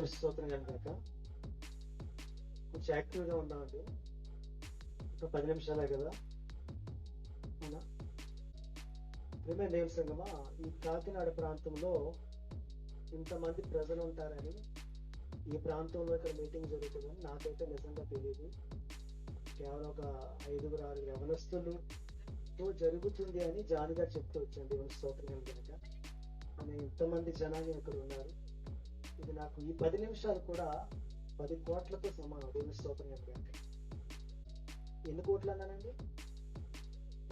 దేవుని స్తోత్రం కనుక కొంచెం యాక్టివ్గా ఉన్నామండి ఇంకా పది నిమిషాలే కదా. అవునా? ప్రేమే దేవుడి సంగమా? ఈ కాకినాడ ప్రాంతంలో ఇంతమంది ప్రజలు ఉంటారని ఈ ప్రాంతంలో ఇక్కడ మీటింగ్ జరుగుతుందని నాకైతే నిజంగా తెలియదు కేవలం ఒక ఐదుగురు ఆరు యవనస్తులతో జరుగుతుంది అని జానిగా చెప్తూ వచ్చాను దేవుని స్తోత్రం కనుక. అని ఇంతమంది జనాన్ని ఇక్కడ ఉన్నారు. ఇది నాకు ఈ పది నిమిషాలు కూడా పది కోట్లతో సమానం. దేవుని స్తోత్రం చెప్పడానికి ఎన్ని కోట్లు అన్నానండి?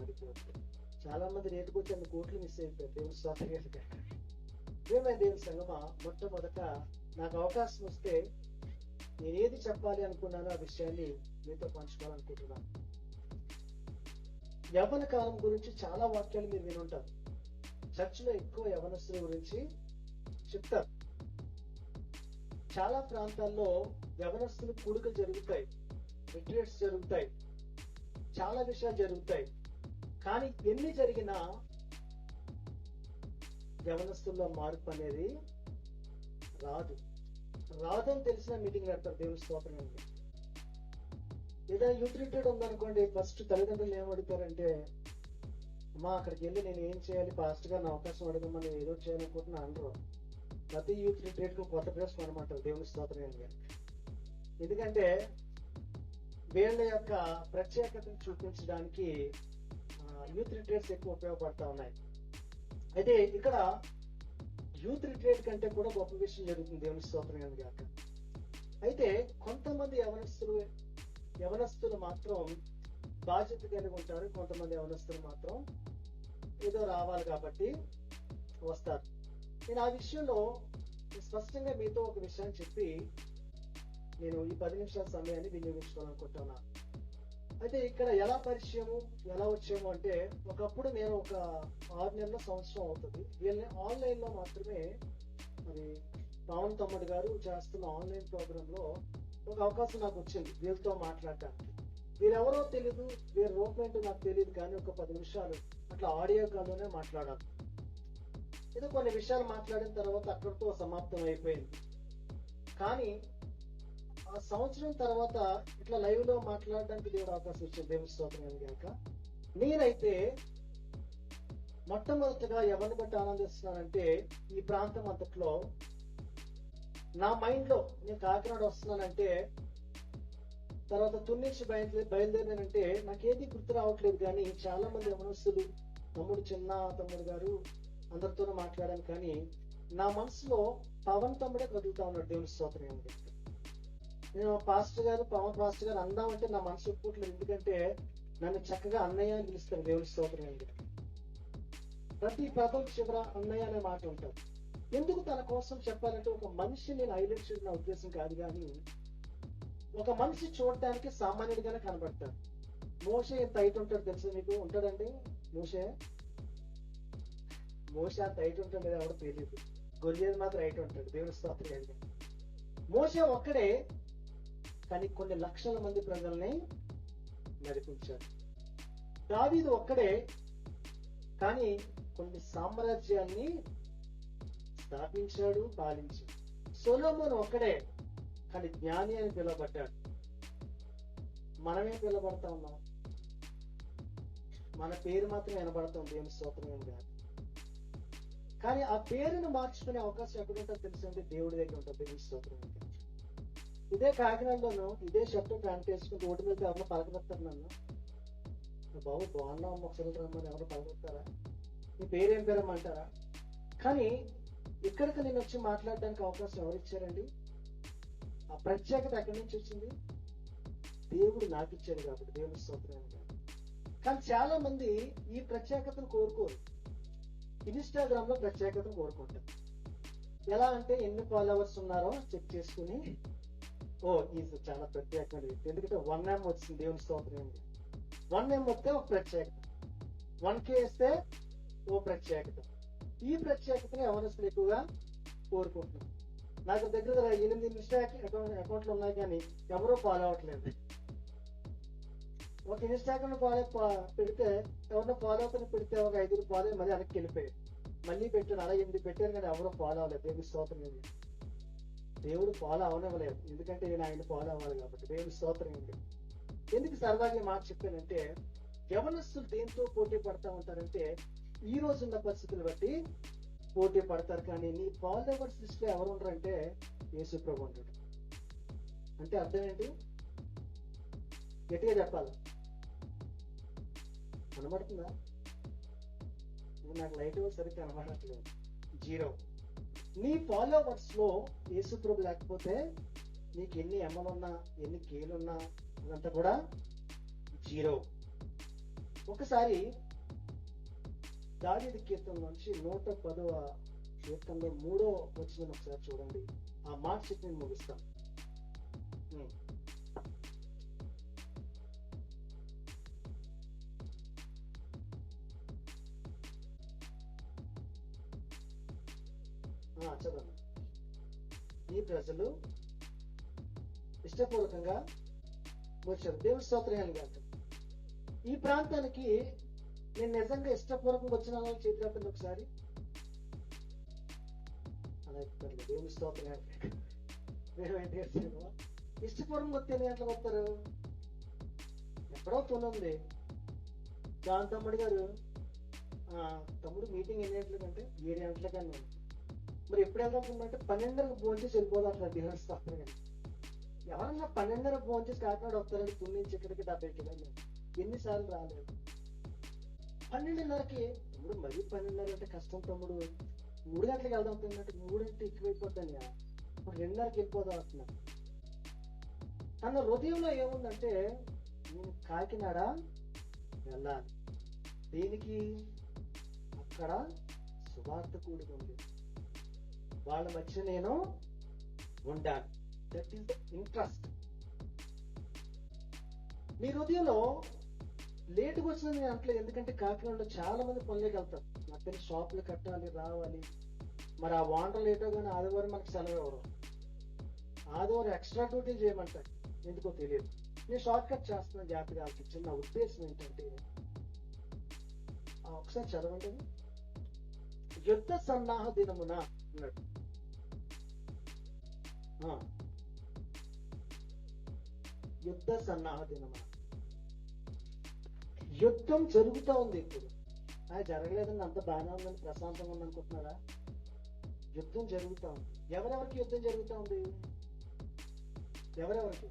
పది కోట్లు. చాలా మంది రేటుకు వచ్చి అన్ని కోట్లు మిస్ అయిపోయారు. దేవుని స్తోత్రం చెప్పడానికి మేమే దేవుని సంగమ మొట్టమొదట నాకు అవకాశం వస్తే నేను ఏది చెప్పాలి అనుకున్నానో ఆ విషయాన్ని మీతో పంచుకోవాలనుకుంటున్నాను. యవ్వన కాలం గురించి చాలా వాక్యాలు మీరు వినుంటారు. చర్చిలో ఎక్కువ యవనస్తుల గురించి చెప్తారు. చాలా ప్రాంతాల్లో యవనస్తులు కూడుకలు జరుగుతాయి రిట్రీట్స్ జరుగుతాయి చాలా విషయాలు జరుగుతాయి. కానీ ఎన్ని జరిగినా యవనస్తుల్లో మార్పు అనేది రాదు. రాదని తెలిసిన మీటింగ్ పెడతారు దేవుడి స్తోత్రం ఏదైనా యూత్ రిట్రీట్ ఉందనుకోండి ఫస్ట్ తల్లిదండ్రులు ఏమడుగుతారంటే అమ్మా అక్కడికి వెళ్ళి నేను ఏం చేయాలి? ఫాస్ట్గా నా అవకాశం అడగమని ఏదో చేయాలనుకుంటున్నా అనరు ప్రతి యూత్ రిట్రీట్కు కొత్త డ్రెస్ కొనమంటారు. దేవుని స్తోత్రం ఎందుకంటే వీళ్ళ యొక్క ప్రత్యేకతను చూపించడానికి యూత్ రిట్రీట్స్ ఎక్కువ ఉపయోగపడతా ఉన్నాయి. అయితే ఇక్కడ యూత్ రిట్రీట్ కంటే కూడా గొప్ప విషయం జరుగుతుంది. దేవుని స్తోత్రం అని కాక అయితే కొంతమంది యవనస్తులు యవనస్తులు మాత్రం బాధ్యత కలిగి ఉంటారు. కొంతమంది యవనస్తులు మాత్రం ఏదో రావాలి కాబట్టి వస్తారు. నేను ఆ విషయంలో స్పష్టంగా మీతో ఒక విషయం చెప్పి నేను ఈ పది నిమిషాల సమయాన్ని వినియోగించుకోవాలనుకుంటున్నా. అయితే ఇక్కడ ఎలా పరిచయము ఎలా వచ్చాము అంటే ఒకప్పుడు నేను ఒక ఆరు నెలల సంవత్సరం అవుతుంది. వీళ్ళని ఆన్లైన్లో మాత్రమే మరి పవన్ తమ్ముడు గారు చేస్తున్న ఆన్లైన్ ప్రోగ్రామ్లో ఒక అవకాశం నాకు వచ్చింది వీళ్ళతో మాట్లాడటానికి. వీరెవరో తెలియదు వీరి రూపం ఏంటో నాకు తెలియదు కానీ ఒక పది నిమిషాలు అట్లా ఆడియో కాల్లోనే మాట్లాడాలి. ఇది కొన్ని విషయాలు మాట్లాడిన తర్వాత అక్కడితో సమాప్తం అయిపోయింది. కానీ ఆ సంవత్సరం తర్వాత ఇట్లా లైవ్లో మాట్లాడడానికి దేవుడు అవకాశం ఇచ్చింది దేవుని స్తోత్రం కనుక నేనైతే మొట్టమొదటిగా ఎవరిని బట్టి ఆనందిస్తున్నానంటే ఈ ప్రాంతం అంతట్లో నా మైండ్లో నేను కాకినాడ వస్తున్నానంటే తర్వాత తున్నించి బయలుదేరి బయలుదేరినానంటే నాకేది గుర్తు రావట్లేదు కానీ చాలా మంది మనస్సులు తమ్ముడు చిన్న తమ్ముడు గారు అందరితోనూ మాట్లాడాను కానీ నా మనసులో పవన్ తమ్ముడే కదులుతా ఉన్నాడు దేవుని స్తోత్రం అని నేను పాస్టర్ గారు పవన్ పాస్టర్ గారు అందామంటే నా మనసు ఒప్పుకోవట్లేదు. ఎందుకంటే నన్ను చక్కగా అన్నయ్య అని పిలుస్తాను దేవుని స్తోత్రం అని ప్రతి పదం చివర అన్నయ్య అనే మాట ఉంటారు ఎందుకు తన కోసం చెప్పాలంటే ఒక మనిషి నేను హైలైట్ చేయడం నా ఉద్దేశం కాదు కానీ ఒక మనిషి చూడటానికి సామాన్యుడిగానే కనబడతాడు. మోసే ఎంత హైట్ ఉంటాడు తెలుసు మీకు? ఉంటాడండి మోసే మోసే అంత హైట్ ఉంటాడు ఎవరు తెలియదు గొల్లియది మాత్రం హైట్ ఉంటాడు దేవుని స్తోత్రం మోసే ఒక్కడే కానీ కొన్ని లక్షల మంది ప్రజల్ని నడిపించాడు. దావీదు ఒక్కడే కానీ కొన్ని సామ్రాజ్యాన్ని స్థాపించాడు పాలించాడు. సొలోమోన్ ఒక్కడే కానీ జ్ఞాని అని పిలువబడ్డాడు. మనమే పిలువబడతా ఉన్నాం మన పేరు మాత్రం వినబడతాం దేవుని స్తోత్రం కానీ కాదు కానీ ఆ పేరును మార్చుకునే అవకాశం ఎక్కడ ఉంటుందో తెలిసింది దేవుడి దగ్గర ఉంటుంది. దేవుని స్తోత్రం ఇదే కాకినాడలోను ఇదే షర్ట్ ప్యాంట్ వేసుకుని రోడ్డు మీద ఎవరు పలకబెడతారు నన్ను. బాబు బాగున్నాం ఒకసారి రమ్మని ఎవరు పలకబెడతారా నీ పేరేం పేరమ్మంటారా? కానీ ఇక్కడికి నేను వచ్చి మాట్లాడడానికి అవకాశం ఎవరు ఇచ్చారండి? ఆ ప్రత్యేకత ఎక్కడి నుంచి వచ్చింది? దేవుడు నాకు ఇచ్చాడు కాబట్టి దేవుని స్తోత్రం కానీ చాలా మంది ఈ ప్రత్యేకతను కోరుకోరు. ఇన్స్టాగ్రామ్లో ప్రత్యేకత కోరుకుంటారు ఎలా అంటే ఎన్ని ఫాలోవర్స్ ఉన్నారో చెక్ చేసుకుని ఓ ఈజ్ చాలా ప్రత్యేకమైన వ్యక్తి. ఎందుకంటే వన్ ఎం వచ్చింది దేవుని స్తోత్రం వన్ ఎం వస్తే ఒక ప్రత్యేకత. వన్ కే వేస్తే ఓ ప్రత్యేకత. ఈ ప్రత్యేకతని ఎవరస్తులు ఎక్కువగా కోరుకుంటున్నాం. నాకు దగ్గర దగ్గర ఎనిమిది ఇన్స్టా అకౌంట్ అకౌంట్లు ఉన్నాయి కానీ ఎవరూ ఫాలో అవ్వట్లేదు ఒక ఇన్స్టాగ్రామ్ ఫాలో పెడితే ఎవరినో ఫాలో అవ్వని పెడితే ఒక ఐదుగురు ఫాలో మళ్ళీ వెనక్కి వెళ్ళిపోయాయి మళ్ళీ పెట్టారు అలా ఎనిమిది పెట్టారు కానీ ఎవరో ఫాలో అవ్వలేదు. దేవుడి స్తోత్రం ఏంటి దేవుడు ఫాలో అవనివ్వలేదు ఎందుకంటే నేను ఆయన ఫాలో అవ్వాలి కాబట్టి దేవుడు స్తోత్రం ఏంటి ఎందుకు సరదాగా మాట చెప్పానంటే యవనస్తులు దేంతో పోటీ పడతా ఉంటారంటే ఈ రోజు ఉన్న పరిస్థితులు బట్టి పోటీ పడతారు కానీ నీ ఫాలోవర్స్ లిస్ట్లో ఎవరు ఉంటారంటే యేసు ప్రభు ఉంటాడు అంటే అర్థం ఏంటి? గట్టిగా చెప్పాలి? కనబడుతుందా నాకు లైట్ సరిగ్గా కనబడట్లేదు జీరో. నీ ఫాలోవర్స్లో యేసు లేకపోతే నీకు ఎన్ని ఎమ్మలున్నా ఎన్ని కేలున్నా అదంతా కూడా జీరో. ఒకసారి దావీదు కీర్తన నుంచి నూట పదవ కీర్తనలో మూడో వచ్చిన ఒకసారి చూడండి. ఆ మాట చెప్పి నేను ముగిస్తాను. ఉమ్. ఈ ప్రజలు ఇష్టపూర్వకంగా వచ్చారు. దేవుడి స్తోత్రయాలు కాదు ఈ ప్రాంతానికి నేను నిజంగా ఇష్టపూర్వకంగా వచ్చిన చేతి రాపండి ఒకసారి. అలా చెప్తారు దేవుడి స్తోత్రం మేమైతే ఇష్టపూర్వకంగా వస్తే ఎన్ని వస్తారు? ఎక్కడో తోనుంది దాని తమ్ముడు గారు ఆ, తమ్ముడు మీటింగ్ ఎన్ని గంటలకంటే? ఏడు గంటలకన్నా మరి ఎప్పుడు వెళ్దాం అంటే పన్నెండున్నరకు భోంచేసి చేసి వెళ్ళిపోదాం అట్లా దేవుడి స్తోత్రం కానీ ఎవరన్నా పన్నెండున్నర ఫోన్ చేసి కాకినాడ వస్తారని పుణ్యం ఇక్కడికి డెబ్బై కిలోమీటర్లు ఎన్నిసార్లు రాలేదు. పన్నెండున్నరకి. తమ్ముడు మరీ పన్నెండున్నర అంటే కష్టం తమ్ముడు. మూడు గంటలకు వెళ్దాం అంటే మూడు గంటలు ఎక్కువైపోతాను ఇప్పుడు రెండున్నరకి వెళ్ళిపోదాం అంటున్నాను తన హృదయంలో ఏముందంటే నేను కాకినాడ వెళ్ళాలి. దేనికి? అక్కడ సువార్త కూడి ఉంది. వాళ్ళ మధ్య నేను ఉంటాను. దట్ ఈస్ ద ఇంట్రెస్ట్ మీ హృదయంలో లేటుగా వచ్చిన నేను అంటలేదు ఎందుకంటే కాకినాడలో చాలా మంది పనులకు వెళ్తారు. నాకు తెలిసి షాపులు కట్టాలి రావాలి. మరి ఆ వాంటర్ లేటో కానీ ఆదివారం మనకు సెలవు ఎవరు? ఆదివారం ఎక్స్ట్రా డ్యూటీ చేయమంటారు. ఎందుకో తెలియదు. నేను షార్ట్ కట్ చేస్తున్నాను జాగ్రత్తగా ఆలోచించి నా ఉద్దేశం ఏంటంటే ఒకసారి చదవండి. యుద్ధ సన్నాహ దినమున అన్నాడు. యుద్ధ సన్నాహ దినమా యుద్ధం జరుగుతూ ఉంది ఇప్పుడు అది జరగలేదని అంత బాగానే ఉందని ప్రశాంతంగా ఉంది అనుకుంటున్నారా యుద్ధం జరుగుతూ ఉంది ఎవరెవరికి యుద్ధం జరుగుతూ ఉంది ఎవరెవరికి